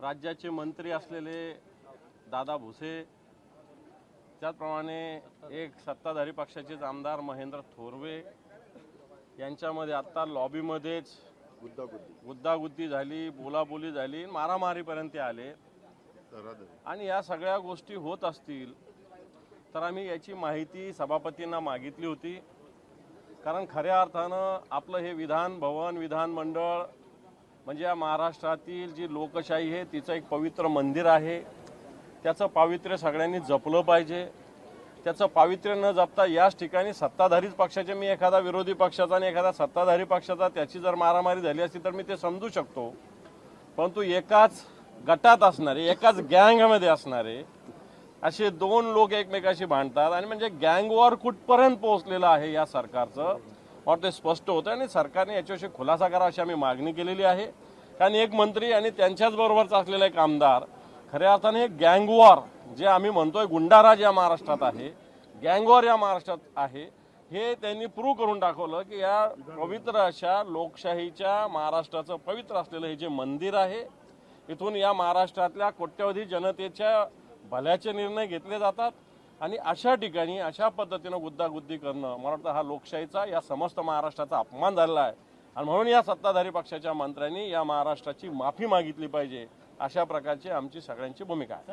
राज्याचे मंत्री असलेले दादा भुसे त्याचप्रमाणे एक सत्ताधारी पक्षाचेच आमदार महेंद्र थोरवे यांच्यामध्ये आत्ता लॉबीमध्येच गुद्दागुद्दी झाली बोलाबोली झाली मारामारीपर्यंत आले. आणि या सगळ्या गोष्टी होत असतील तर आम्ही याची माहिती सभापतींना मागितली होती. कारण खऱ्या अर्थानं आपलं हे विधान भवन विधानमंडळ म्हणजे या महाराष्ट्रातील जी लोकशाही आहे तिचं एक पवित्र मंदिर आहे. त्याचं पावित्र्य सगळ्यांनी जपलं पाहिजे. त्याचं पावित्र्य न जपता याच ठिकाणी सत्ताधारीच पक्षाचे मी एखादा विरोधी पक्षाचा आणि एखादा सत्ताधारी पक्षाचा त्याची जर मारामारी झाली असती तर मी ते समजू शकतो. परंतु एकाच गटात असणारे एकाच गँगमध्ये असणारे असे दोन लोक एकमेकाशी भांडतात आणि म्हणजे गँग वॉर कुठपर्यंत पोहोचलेलं आहे या सरकारचं? और ते स्पष्ट होतं आणि सरकारने याच्याविषयी खुलासा करा अशी आम्ही मागणी केलेली आहे. कारण एक मंत्री आणि त्यांच्याच बरोबरचा असलेला एक आमदार खऱ्या अर्थाने गँगवॉर जे आम्ही म्हणतोय गुंडाराज या महाराष्ट्रात आहे गँगवॉर या महाराष्ट्रात आहे हे त्यांनी प्रूव्ह करून दाखवलं की या पवित्र अशा लोकशाहीच्या महाराष्ट्राचं पवित्र असलेलं हे जे मंदिर आहे इथून या महाराष्ट्रातल्या कोट्यवधी जनतेच्या भल्याचे निर्णय घेतले जातात. आणि अशा ठिकाणी अशा पद्धतीनं गुद्दागुद्दी करणं मला वाटतं हा लोकशाहीचा या समस्त महाराष्ट्राचा अपमान झालेला आहे. आणि म्हणून या सत्ताधारी पक्षाच्या मंत्र्यांनी या महाराष्ट्राची माफी मागितली पाहिजे अशा प्रकारची आमची सगळ्यांची भूमिका आहे.